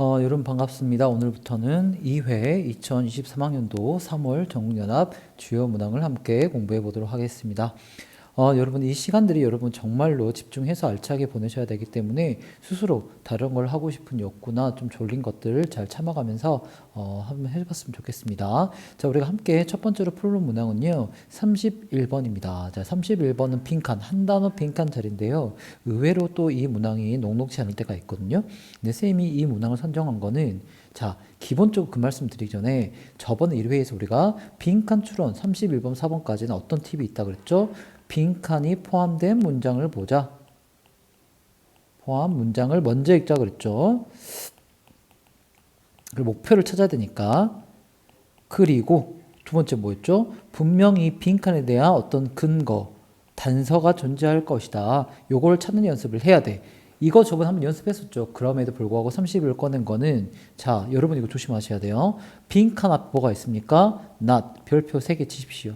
어, 여러분 반갑습니다. 오늘부터는 2회 2023학년도 3월 전국연합 주요 문항을 함께 공부해 보도록 하겠습니다. 어, 여러분 이 시간들이 여러분 정말로 집중해서 알차게 보내셔야 되기 때문에 스스로 다른 걸 하고 싶은 욕구나 좀 졸린 것들을 잘 참아가면서 어, 한번 해봤으면 좋겠습니다. 자, 우리가 함께 첫 번째로 풀는 문항은요, 31번입니다. 자, 31번은 빈칸, 한 단어 빈칸 자리인데요. 의외로 또 이 문항이 녹록지 않을 때가 있거든요. 근데 쌤이 이 문항을 선정한 거는 자, 기본적으로 그 말씀 드리기 전에 저번 1회에서 우리가 빈칸 추론 31번, 4번까지는 어떤 팁이 있다 그랬죠? 빈칸이 포함된 문장을 보자. 포함 문장을 먼저 읽자 그랬죠. 목표를 찾아야 되니까. 그리고 두 번째 뭐였죠? 분명히 이 빈칸에 대한 어떤 근거, 단서가 존재할 것이다. 요걸 찾는 연습을 해야 돼. 이거 저번에 한번 연습했었죠. 그럼에도 불구하고 30을 꺼낸 거는 자, 여러분 이거 조심하셔야 돼요. 빈칸 앞 뭐가 있습니까? not 별표 3개 치십시오.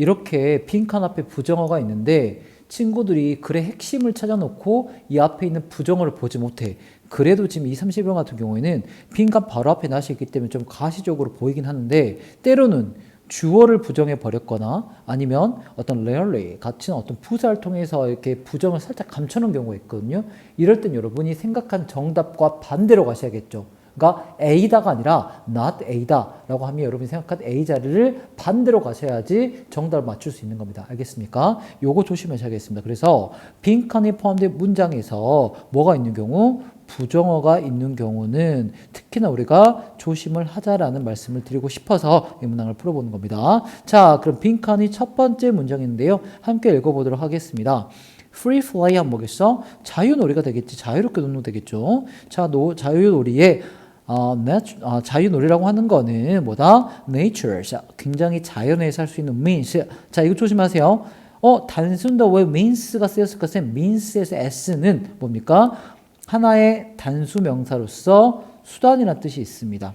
이렇게 빈칸 앞에 부정어가 있는데 친구들이 글의 핵심을 찾아놓고 이 앞에 있는 부정어를 보지 못해. 그래도 지금 이 30번 같은 경우에는 빈칸 바로 앞에 있기 때문에 좀 가시적으로 보이긴 하는데 때로는 주어를 부정해 버렸거나 아니면 어떤 rarely 같은 어떤 부사를 통해서 이렇게 부정을 살짝 감춰놓은 경우가 있거든요. 이럴 땐 여러분이 생각한 정답과 반대로 가셔야겠죠. 그러니까 A다가 아니라 not A다라고 하면 여러분이 생각한 A 자리를 반대로 가셔야지 정답을 맞출 수 있는 겁니다. 알겠습니까? 요거 조심하셔야겠습니다. 그래서 빈칸이 포함된 문장에서 뭐가 있는 경우 부정어가 있는 경우는 특히나 우리가 조심을 하자라는 말씀을 드리고 싶어서 이 문항을 풀어보는 겁니다. 자, 그럼 빈칸이 첫 번째 문장인데요. 함께 읽어보도록 하겠습니다. free fly 하면 뭐겠어? 자유놀이가 되겠지. 자유롭게 노는 되겠죠. 자, 노, 자유놀이에 어, 어, 자유놀이라고 하는 거는 뭐다? nature. 자, 굉장히 자연에 살수 있는 means. 자, 이거 조심하세요. 어, 단순도 왜 means가 쓰였을까? 쌤, means에서 s는 뭡니까? 하나의 단수 명사로서 수단이라는 뜻이 있습니다.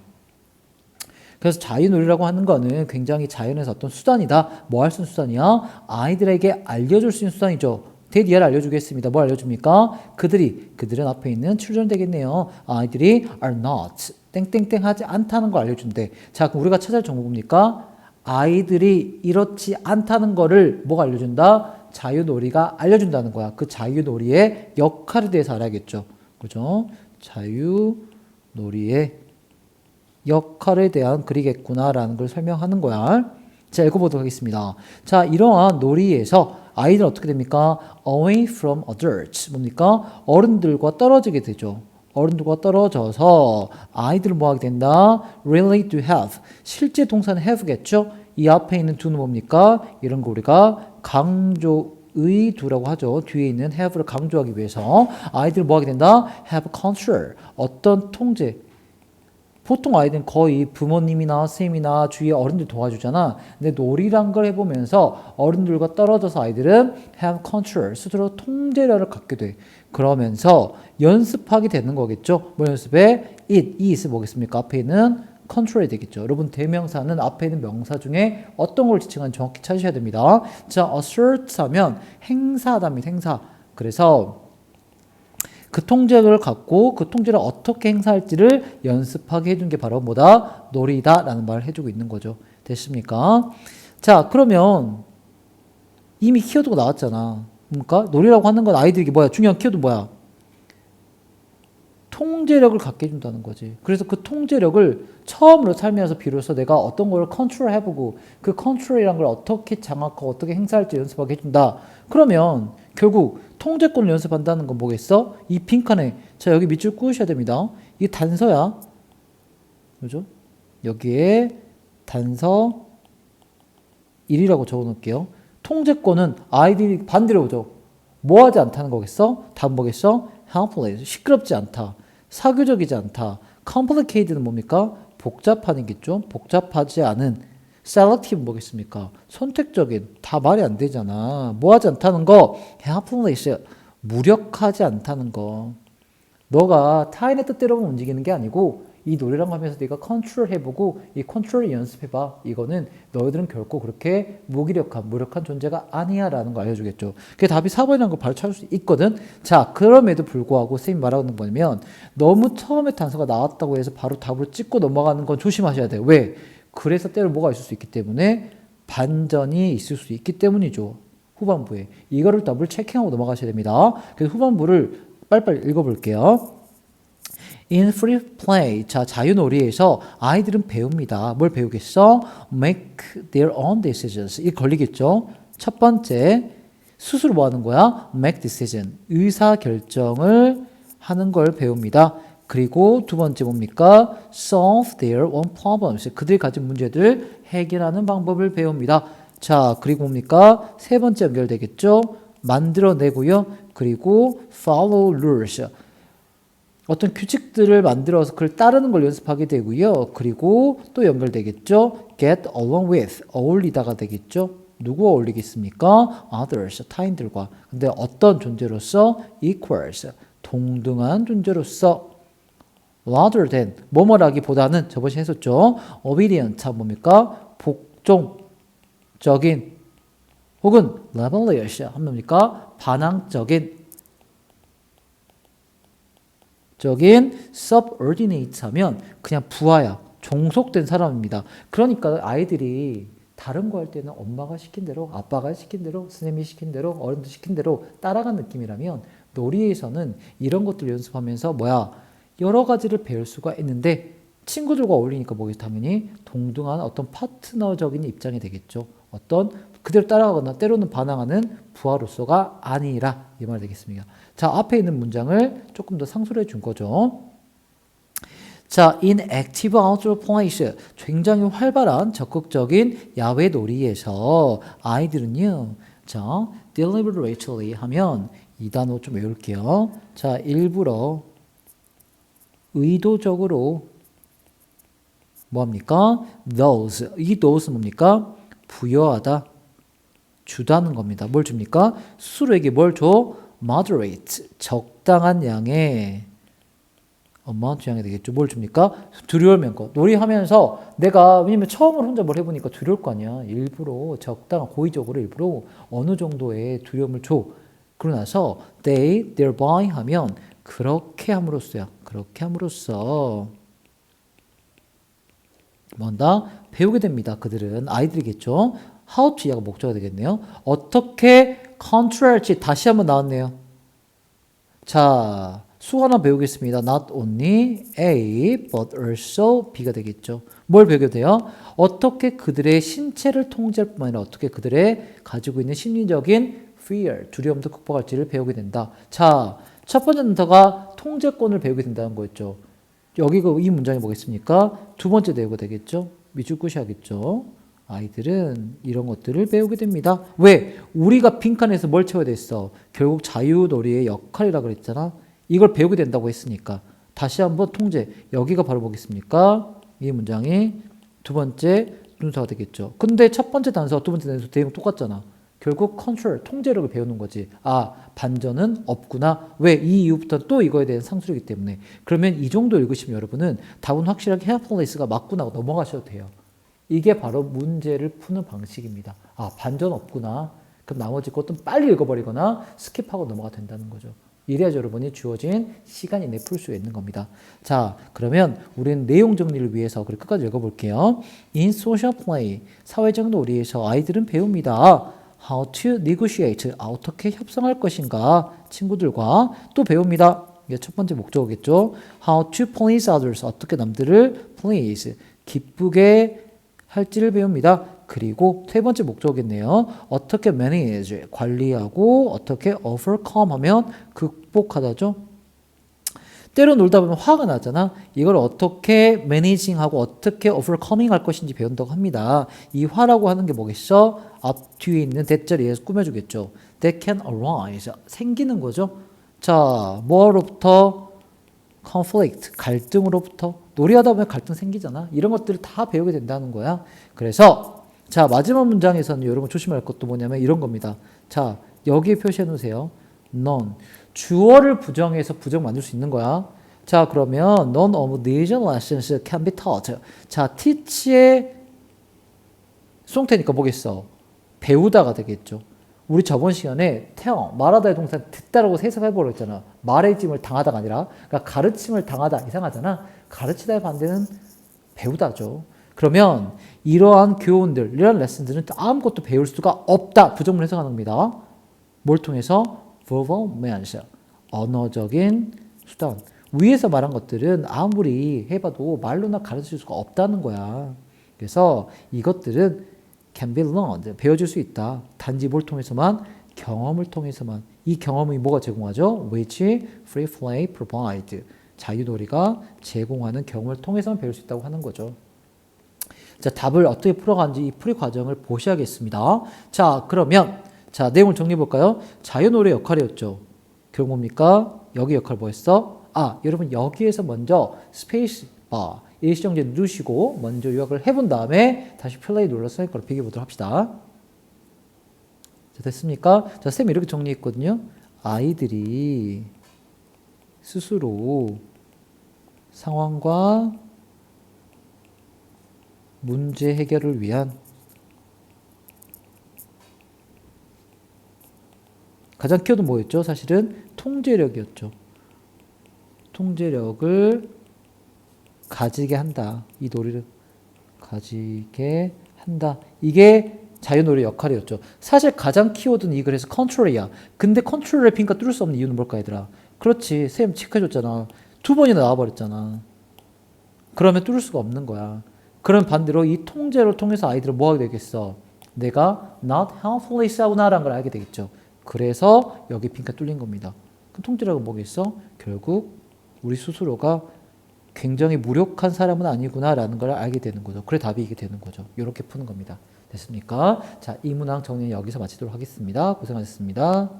그래서 자유놀이라고 하는 거는 굉장히 자연에서 어떤 수단이다. 뭐 할 수 있는 수단이야? 아이들에게 알려줄 수 있는 수단이죠. 대디아를 알려주겠습니다. 뭘 알려줍니까? 그들이, 그들은 앞에 있는 children 되겠네요. 아이들이 are not, 땡땡땡 하지 않다는 걸 알려준대. 자, 그럼 우리가 찾을 정보 뭡니까? 아이들이 이렇지 않다는 거를 뭐가 알려준다? 자유놀이가 알려준다는 거야. 그 자유놀이의 역할에 대해서 알아야겠죠. 그죠? 자유놀이의 역할에 대한 글이겠구나라는 걸 설명하는 거야. 자, 읽어보도록 하겠습니다. 자, 이러한 놀이에서 아이들 어떻게 됩니까? away from adults. 뭡니까? 어른들과 떨어지게 되죠. 어른들과 떨어져서 아이들을 뭐 하게 된다? really to have. 실제 동사는 have겠죠? 이 앞에 있는 do는 뭡니까? 이런 거 우리가 강조의 do라고 하죠. 뒤에 있는 have를 강조하기 위해서 아이들을 뭐 하게 된다? have control. 어떤 통제, 보통 아이들은 거의 부모님이나 선생님이나 주위에 어른들 도와주잖아. 근데 놀이란 걸 해보면서 어른들과 떨어져서 아이들은 have control, 스스로 통제력을 갖게 돼. 그러면서 연습하게 되는 거겠죠. 뭐 연습에 it, is 뭐겠습니까? 앞에 있는 control이 되겠죠. 여러분 대명사는 앞에 있는 명사 중에 어떤 걸 지칭하는지 정확히 찾으셔야 됩니다. 자, assert 하면 행사하다입니다. 행사. 그래서 그 통제를 갖고 그 통제를 어떻게 행사할지를 연습하게 해준 게 바로 뭐다? 놀이다라는 말을 해주고 있는 거죠. 됐습니까? 자, 그러면 이미 키워드가 나왔잖아. 그러니까 놀이라고 하는 건 아이들에게 뭐야? 중요한 키워드 뭐야? 통제력을 갖게 해준다는 거지. 그래서 그 통제력을 처음으로 살면서 비로소 내가 어떤 걸 컨트롤 해보고 그 컨트롤이란 걸 어떻게 장악하고 어떻게 행사할지 연습하게 해준다. 그러면 결국 통제권을 연습한다는 건 뭐겠어? 이 빈칸에 자 여기 밑줄 그으셔야 됩니다. 이게 단서야. 그죠? 여기에 단서 1이라고 적어 놓을게요. 통제권은 아이들이 반대로 오죠. 뭐 하지 않다는 거겠어? 답은 뭐겠어? helpless. 시끄럽지 않다. 사교적이지 않다. complicated는 뭡니까? 복잡한이겠죠? 복잡하지 않은. Selective 뭐겠습니까? 선택적인. 다 말이 안 되잖아. 뭐 하지 않다는 거? helpless. 무력하지 않다는 거. 너가 타인의 뜻대로만 움직이는 게 아니고 이 노래랑 하면서 네가 컨트롤 해보고 이 컨트롤 연습해봐. 이거는 너희들은 결코 그렇게 무기력한, 무력한 존재가 아니야 라는 걸 알려주겠죠. 그게 답이 4번이라는 걸 바로 찾을 수 있거든. 자, 그럼에도 불구하고 선생님 말하는 거냐면 너무 처음에 단서가 나왔다고 해서 바로 답으로 찍고 넘어가는 건 조심하셔야 돼요. 왜? 그래서 때로 뭐가 있을 수 있기 때문에 반전이 있을 수 있기 때문이죠. 후반부에. 이거를 더블 체킹하고 넘어가셔야 됩니다. 그래서 후반부를 빨리빨리 읽어볼게요. In free play, 자 자유놀이에서 아이들은 배웁니다. 뭘 배우겠어? Make their own decisions. 이 걸리겠죠. 첫 번째 스스로 뭐 하는 거야? Make decision. 의사 결정을 하는 걸 배웁니다. 그리고 두 번째 뭡니까? Solve their own problems. 그들이 가진 문제들 해결하는 방법을 배웁니다. 자, 그리고 뭡니까? 세 번째 연결되겠죠? 만들어내고요. 그리고 follow rules. 어떤 규칙들을 만들어서 그걸 따르는 걸 연습하게 되고요. 그리고 또 연결되겠죠. get along with 어울리다가 되겠죠. 누구 어울리겠습니까? others 타인들과. 근데 어떤 존재로서 equals 동등한 존재로서 rather than 뭐뭐라기보다는 저번에 했었죠. obedient 참 뭡니까? 복종적인 혹은 rebellious 한 뭡니까? 반항적인 적인 subordinate 하면 그냥 부하야. 종속된 사람입니다. 그러니까 아이들이 다른 거 할 때는 엄마가 시킨 대로, 아빠가 시킨 대로, 선생님이 시킨 대로, 어른도 시킨 대로 따라간 느낌이라면 놀이에서는 이런 것들 연습하면서 뭐야 여러 가지를 배울 수가 있는데 친구들과 어울리니까 뭐겠 당연히 동등한 어떤 파트너적인 입장이 되겠죠. 어떤 그대로 따라가거나 때로는 반항하는 부하로서가 아니라 이말 되겠습니다. 자, 앞에 있는 문장을 조금 더 상소를 해준 거죠. 자, in active outdoor place. 굉장히 활발한 적극적인 야외 놀이에서 아이들은요. 자, deliberately 하면 이 단어 좀 외울게요. 자, 일부러 의도적으로 뭐합니까? those. 이 those 뭡니까? 부여하다, 주다는 겁니다. 뭘 줍니까? 스스로에게 뭘 줘? moderate. 적당한 양의 amount 양이 되겠죠. 뭘 줍니까? 두려울 만큼. 놀이하면서 내가 왜냐면 처음으로 혼자 뭘 해보니까 두려울 거 아니야. 일부러 적당한 고의적으로 일부러 어느 정도의 두려움을 줘. 그러고 나서 they thereby 하면 그렇게 함으로써야. 그렇게 함으로써 뭔다 배우게 됩니다. 그들은 아이들이겠죠. how to야가 목적이 되겠네요. 어떻게 컨트롤할지 다시 한번 나왔네요. 자, 수 하나 배우겠습니다. Not only A, but also B가 되겠죠. 뭘 배우게 돼요? 어떻게 그들의 신체를 통제할 뿐만 아니라 어떻게 그들의 가지고 있는 심리적인 fear, 두려움도 극복할지를 배우게 된다. 자, 첫 번째 단서가 통제권을 배우게 된다는 거였죠. 여기가 이 문장이 뭐겠습니까? 두 번째 내용가 되겠죠. 끄셔야겠죠. 아이들은 이런 것들을 배우게 됩니다. 왜? 우리가 빈칸에서 뭘 채워야 됐어? 결국 자유놀이의 역할이라 그랬잖아. 이걸 배우게 된다고 했으니까. 다시 한번 통제. 여기가 바로 뭐겠습니까? 이 문장이 두 번째 순서가 되겠죠. 근데 첫 번째 단서와 두 번째 단서 내용 똑같잖아. 결국 컨트롤, 통제력을 배우는 거지. 아, 반전은 없구나. 왜? 이 이후부터 또 이거에 대한 상술이기 때문에. 그러면 이 정도 읽으시면 여러분은 답은 확실하게 헤어플레이스가 맞구나 하고 넘어가셔도 돼요. 이게 바로 문제를 푸는 방식입니다. 아, 반전 없구나. 그럼 나머지 것도 빨리 읽어버리거나 스킵하고 넘어가 된다는 거죠. 이래야지 여러분이 주어진 시간 이내 풀 수 있는 겁니다. 자, 그러면 우리는 내용 정리를 위해서 그걸 끝까지 읽어볼게요. In social play, 사회적 놀이에서 아이들은 배웁니다. How to negotiate, 아, 어떻게 협상할 것인가 친구들과 또 배웁니다. 이게 첫 번째 목적이겠죠. How to please others, 어떻게 남들을 please, 기쁘게 할지를 배웁니다. 그리고 세 번째 목적이겠네요. 어떻게 manage, 관리하고 어떻게 overcome 하면 극복하다죠. 때로 놀다 보면 화가 나잖아. 이걸 어떻게 managing하고 어떻게 overcoming 할 것인지 배운다고 합니다. 이 화라고 하는 게 뭐겠어? 앞 뒤에 있는 대자리에서 꾸며주겠죠. That can arise. 생기는 거죠. 자, 뭐로부터? conflict, 갈등으로부터. 놀이하다 보면 갈등 생기잖아. 이런 것들을 다 배우게 된다는 거야. 그래서 자 마지막 문장에서는 여러분 조심할 것도 뭐냐면 이런 겁니다. 자 여기에 표시해 놓으세요. none. 주어를 부정해서 부정 만들 수 있는 거야. 자, 그러면 none of these lessons can be taught. 자, teach의 송태니까 뭐겠어? 배우다가 되겠죠. 우리 저번 시간에 tell, 말하다의 동사 듣다라고 해석해보려 했잖아. 말해짐을 당하다가 아니라, 그러니까 가르침을 당하다 이상하잖아. 가르치다의 반대는 배우다죠. 그러면 이러한 교훈들, 이러한 레슨들은 아무것도 배울 수가 없다. 부정문 해석하는 겁니다. 뭘 통해서? Means, 언어적인 수단. 위에서 말한 것들은 아무리 해봐도 말로나 가르칠 수가 없다는 거야. 그래서 이것들은 can be learned, 배워줄 수 있다. 단지 뭘 통해서만? 경험을 통해서만. 이 경험이 뭐가 제공하죠? which free play provide. 자유놀이가 제공하는 경험을 통해서만 배울 수 있다고 하는 거죠. 자, 답을 어떻게 풀어가는지 이 풀이 과정을 보셔야겠습니다. 자, 그러면 자, 내용을 정리해 볼까요? 자유놀이 역할이었죠. 결국 뭡니까? 여기 역할 뭐였어? 아, 여러분 여기에서 먼저 스페이스 바 일시정지 누르시고 먼저 요약을 해본 다음에 다시 플레이 눌러서 할 거를 비교해 보도록 합시다. 자, 됐습니까? 자, 쌤이 이렇게 정리했거든요. 아이들이 스스로 상황과 문제 해결을 위한 가장 키워드 뭐였죠? 사실은 통제력이었죠. 통제력을 가지게 한다. 이 놀이를 가지게 한다. 이게 자유놀이 역할이었죠. 사실 가장 키워드는 이 글에서 컨트롤이야. 근데 컨트롤의 빈가 뚫을 수 없는 이유는 뭘까 얘들아? 그렇지. 쌤 체크해줬잖아. 두 번이나 나와버렸잖아. 그러면 뚫을 수가 없는 거야. 그럼 반대로 이 통제를 통해서 아이들은 뭐 하게 되겠어? 내가 not helpfully 싸우나라는 걸 알게 되겠죠. 그래서 여기 빈가 뚫린 겁니다. 그 통제력은 뭐겠어? 결국 우리 스스로가 굉장히 무력한 사람은 아니구나라는 걸 알게 되는 거죠. 그래 답이 이게 되는 거죠. 이렇게 푸는 겁니다. 됐습니까? 자, 이 문항 정리는 여기서 마치도록 하겠습니다. 고생하셨습니다.